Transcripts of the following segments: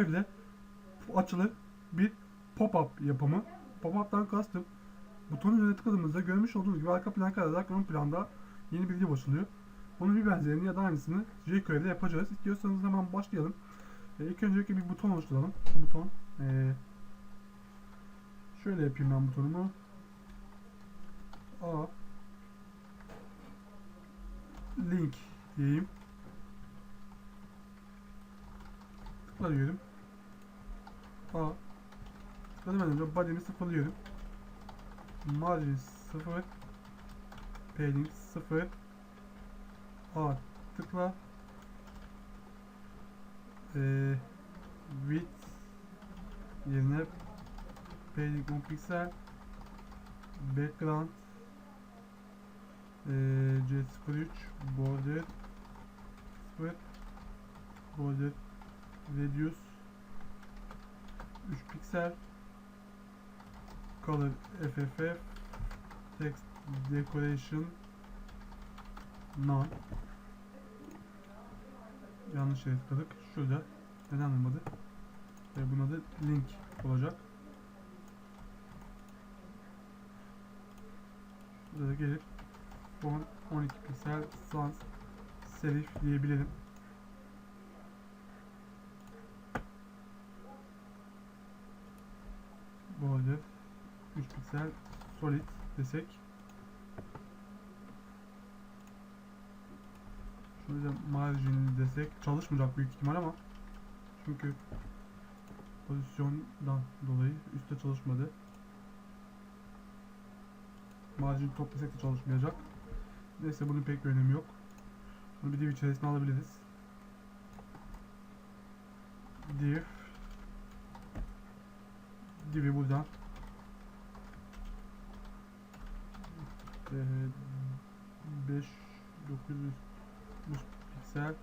jQuery'de açılı bir pop-up yapımı. Pop-up'tan kastım butonun üzerine tıkladığımızda görmüş olduğunuz gibi arka plan kararak ön planda yeni bir div açılıyor. Bunun bir benzerini ya da aynısını jQuery'de yapacağız. İstiyorsanız hemen başlayalım. E, ilk öncelikle bir buton oluşturalım. Şu buton. E, şöyle yapayım ben butonumu. A link diyeyim. Tıkla. A Tıkladım önce body'mi sıfırlıyorum. Margin 0 Padding 0 A. Tıkla. Ee, width yerine padding 10 piksel. Background. Ee, C03 border. 0 border. Radius 3 piksel. Color FFF text decoration. None. Yanlış yere tıkladık şurada. Neden olmadı? Ve buna da link olacak. Şurada da gelip font 12 piksel sans serif diyebilirim border 3 piksel solid desek. Şöyle margin desek çalışmayacak büyük ihtimal ama çünkü pozisyondan dolayı üstte çalışmadı. Margin top desek de çalışmayacak. Neyse bunun pek bir önemi yok. Bunu bir div içerisine alabiliriz. Div divi buradan. Ee, 5 900 piksel.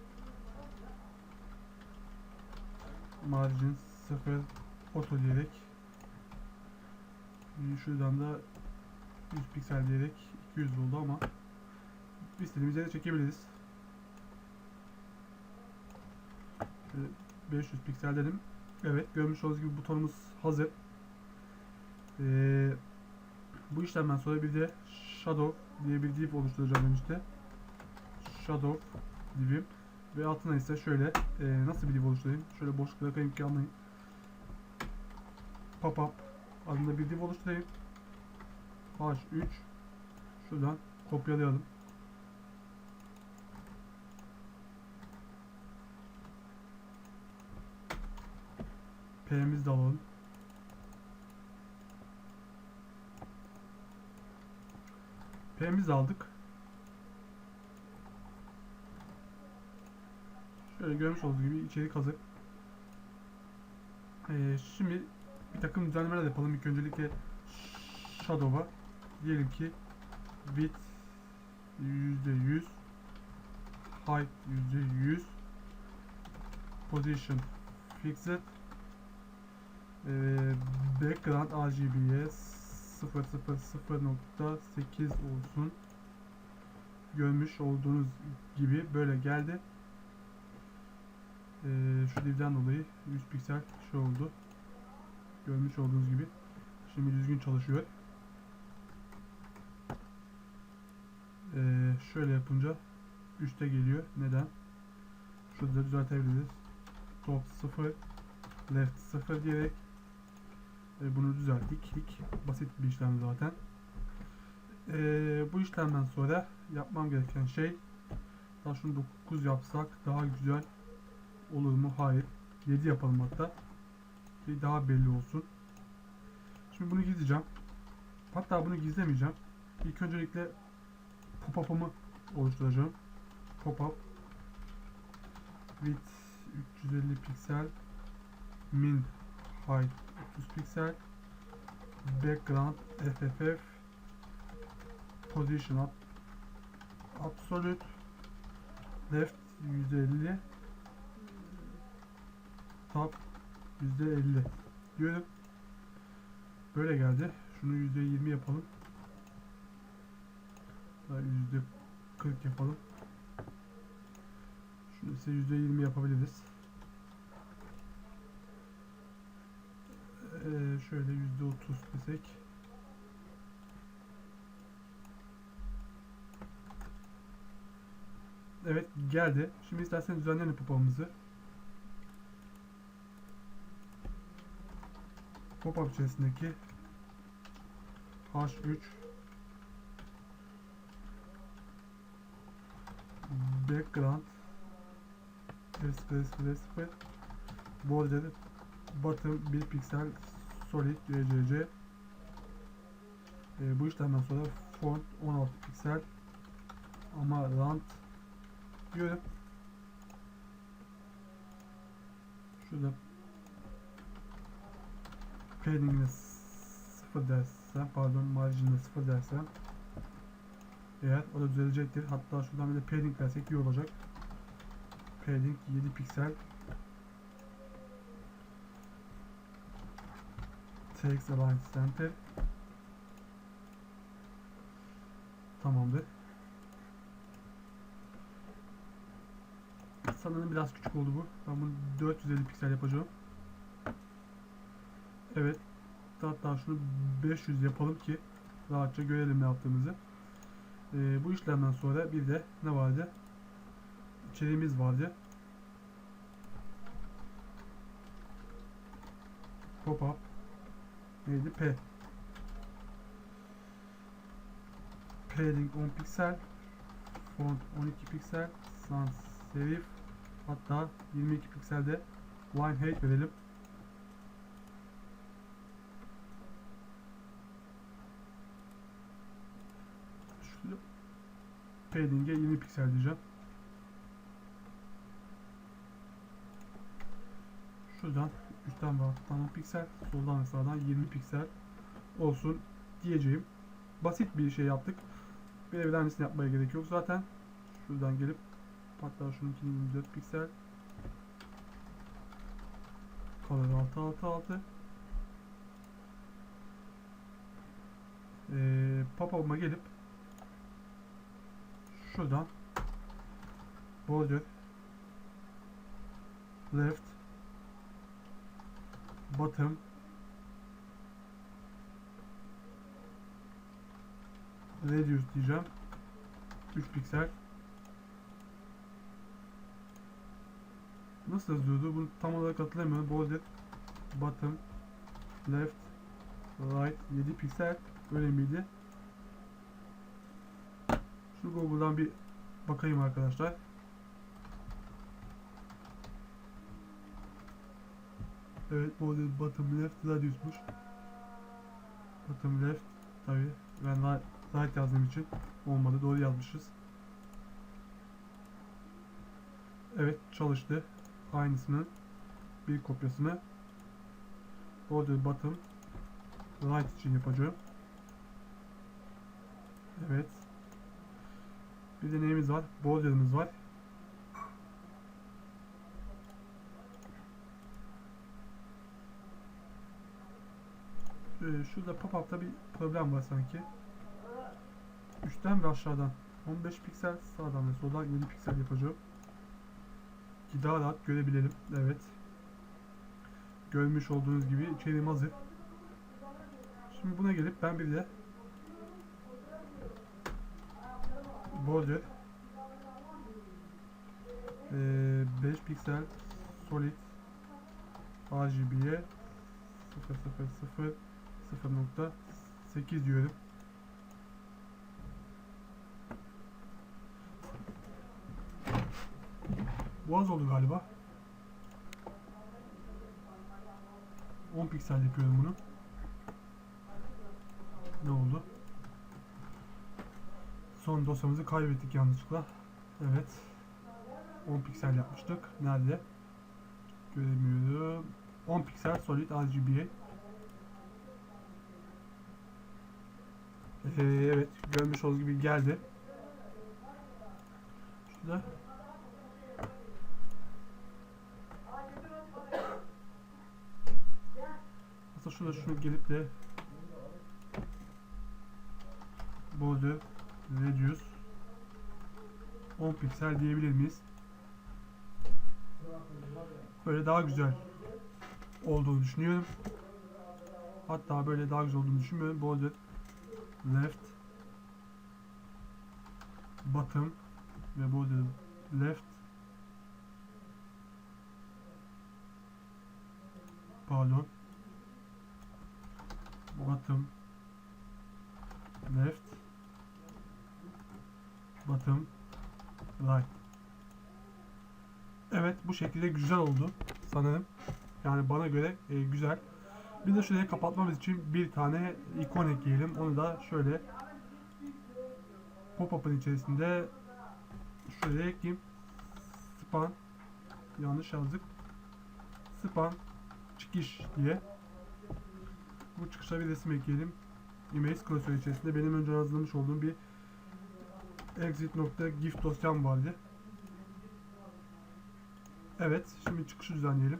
Margin 0 auto diyerek. Ee, şuradan da 100 piksel diyerek 200 oldu ama istediğimiz yere çekebiliriz. Şöyle 500 piksel dedim. Evet görmüş olduğunuz gibi butonumuz hazır ee, bu işlemden sonra bir de shadow diye bir div oluşturacağım ben işte. Shadow divim ve altına ise şöyle e, nasıl bir div oluşturayım? Şöyle boşluk bırakayım ki anlayın. Pop-up adında bir div oluşturayım. H3 şuradan kopyalayalım. P'mizi de alalım. P'mizi aldık. Şöyle görmüş olduğunuz gibi içerik hazır. Ee, şimdi bir takım düzenlemeler yapalım. İlk öncelikle Shadow'a diyelim ki width %100 height %100 position fixed ee, background RGB'ye 0.0.8 olsun. Görmüş olduğunuz gibi böyle geldi. Ee, şu divden dolayı 100 piksel şey oldu. Görmüş olduğunuz gibi. Şimdi düzgün çalışıyor. Ee, şöyle yapınca üste geliyor. Neden? Şurada düzeltebiliriz. Top 0 left 0 diyerek e, bunu düzelttik. Basit bir işlem zaten. E, bu işlemden sonra yapmam gereken şey daha şunu 9 yapsak daha güzel olur mu? Hayır. 7 yapalım hatta. Ki daha belli olsun. Şimdi bunu gizleyeceğim. Hatta bunu gizlemeyeceğim. İlk öncelikle pop-up'ımı oluşturacağım. Pop-up width 350 piksel min height 30 piksel background FFF position up absolute left 150 top %50 diyorum. Böyle geldi. Şunu %20 yapalım. Daha %40 yapalım. Şunu ise %20 yapabiliriz. Şöyle yüzde otuz desek. Evet geldi. Şimdi isterseniz düzenleyelim popamızı. Pop-up içerisindeki H3 background S0 border bottom 1 piksel solid RGC e, bu işlemden sonra font 16 piksel ama rand diyorum şurada padding'ine 0 dersem pardon marjinine 0 dersem eğer o da düzelecektir. Hatta şuradan bir de padding dersek iyi olacak. Padding 7 piksel Text Align Center Tamamdır. Sanırım biraz küçük oldu bu. Ben bunu 450 piksel yapacağım. Evet. Hatta şunu 500 yapalım ki rahatça görelim ne yaptığımızı. Ee, bu işlemden sonra bir de ne vardı? İçeriğimiz vardı. Pop-up neydi? P. Padding 10 piksel. Font 12 piksel. Sans serif. Hatta 22 pikselde line height verelim. Şurada padding'e 20 piksel diyeceğim. Şuradan üstten ve alttan 10 piksel, soldan ve sağdan 20 piksel olsun diyeceğim. Basit bir şey yaptık. Bir evlenmesini yapmaya gerek yok zaten. Şuradan gelip hatta şununkini 24 piksel Color 6 6 6 ee, pop-up'ıma gelip şuradan border left bottom. Reduce diyeceğim. 3 piksel. Nasıl yazıyordu? Bunu tam olarak hatırlamıyorum. Border bottom left right 7 piksel. Öyle miydi? Şu Google'dan bir bakayım arkadaşlar Evet border bottom left radius'muş bottom left tabi ben right, yazdığım için olmadı. Doğru yazmışız. Evet çalıştı. Aynısının bir kopyasını. Border bottom right için yapacağım. Evet. Bir de neyimiz var? Border'ımız var Ee, şurada pop-up'ta bir problem var sanki üstten ve aşağıdan 15 piksel sağdan ve soldan 7 piksel yapacağım ki daha rahat görebilelim. Evet. Görmüş olduğunuz gibi içeriğim hazır. Şimdi buna gelip ben bir de border ee, 5 piksel solid RGB'ye 000 0.8 diyorum. Boğaz oldu galiba. 10 piksel yapıyorum bunu. Ne oldu? Son dosyamızı kaybettik yanlışlıkla. Evet. 10 piksel yapmıştık. Nerede? Göremiyorum. 10 piksel solid RGBA. Ee, evet. Görmüş olduğunuz gibi geldi. Şurada Aslında şurada şunu gelip de border reduce 10 piksel diyebilir miyiz? Böyle daha güzel olduğunu düşünüyorum. Hatta böyle daha güzel olduğunu düşünmüyorum. Border left bottom ve border left pardon bottom left bottom right Evet bu şekilde güzel oldu sanırım. Yani bana göre e, güzel. Bir de şuraya kapatmamız için bir tane ikon ekleyelim. Onu da şöyle pop-up'ın içerisinde şuraya ekleyeyim. Span yanlış yazdık. Span çıkış diye. Bu çıkışa bir resim ekleyelim. Image klasörü içerisinde benim önce hazırlamış olduğum bir exit.gif dosyam vardı. Evet, şimdi çıkışı düzenleyelim.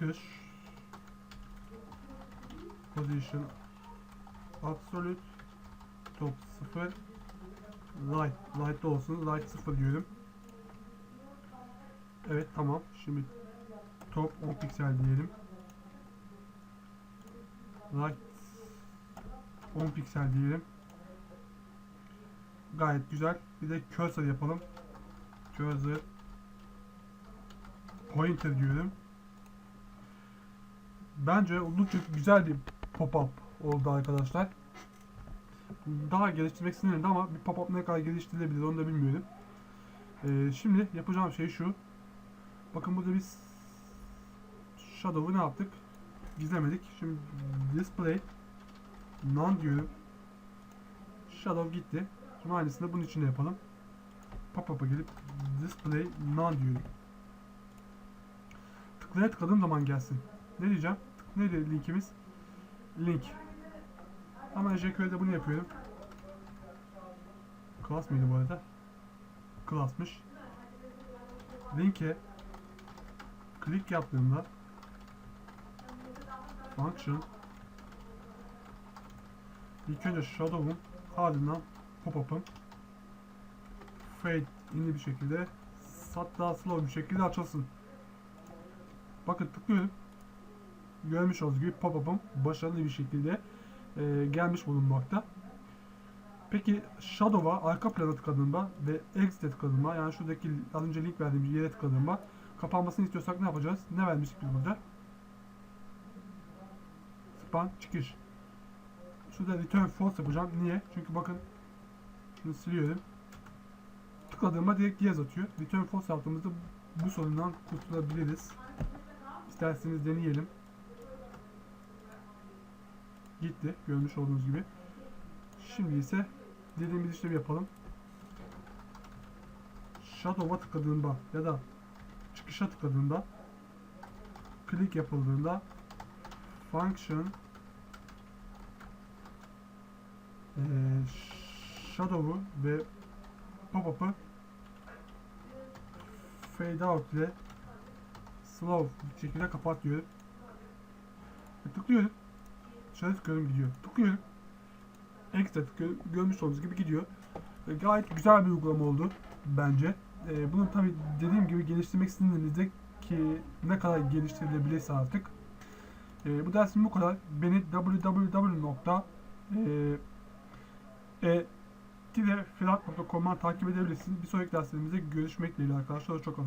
Çıkış. Position Absolute Top 0 Light. Light olsun. Light 0 diyorum. Evet tamam. Şimdi top 10 piksel diyelim. Light 10 piksel diyelim. Gayet güzel. Bir de cursor yapalım. Cursor Pointer diyorum. Bence oldukça güzel bir pop-up oldu arkadaşlar. Daha geliştirmek istedim ama bir pop-up ne kadar geliştirilebilir onu da bilmiyorum. Ee, şimdi yapacağım şey şu. Bakın burada biz Shadow'u ne yaptık? Gizlemedik. Şimdi display none diyorum. Shadow gitti. Şimdi aynısını bunun içinde yapalım. Pop-up'a gelip display none diyorum. Tıklaya tıkladığım zaman gelsin. Ne diyeceğim? Neydi linkimiz? Link. Ama jQuery'de bunu yapıyorum. Class mıydı bu arada? Class'mış. Link'e klik yaptığımda function ilk önce shadow'un ardından pop-up'ın fade inli bir şekilde hatta slow bir şekilde açılsın. Bakın tıklıyorum. Görmüş olduğunuz gibi pop-up'ım başarılı bir şekilde e, gelmiş bulunmakta. Peki Shadow'a arka plana tıkladığımda ve Exit'e tıkladığımda yani şuradaki az önce link verdiğim yere tıkladığımda kapanmasını istiyorsak ne yapacağız? Ne vermiştik biz burada? Span çıkış. Şurada return false yapacağım. Niye? Çünkü bakın şunu siliyorum. Tıkladığımda direkt yes atıyor. Return false yaptığımızda bu sorundan kurtulabiliriz. İsterseniz deneyelim. Gitti. Görmüş olduğunuz gibi. Şimdi ise dediğimiz işlemi yapalım. Shadow'a tıkladığında ya da çıkışa tıkladığında klik yapıldığında function eee Shadow'u ve pop-up'ı fade out ile slow şekilde kapat diyorum. Ve tıklıyorum. Şöyle tıklıyorum gidiyor. Tıklıyorum. Extra tıklıyorum. Görmüş olduğunuz gibi gidiyor. E, gayet güzel bir uygulama oldu bence. E, bunu tabi dediğim gibi geliştirmek istediğinizde ki ne kadar geliştirilebilirse artık. E, bu dersim bu kadar. Beni www. E, filat.com'dan takip edebilirsiniz. Bir sonraki derslerimizde görüşmek dileğiyle arkadaşlar. Çok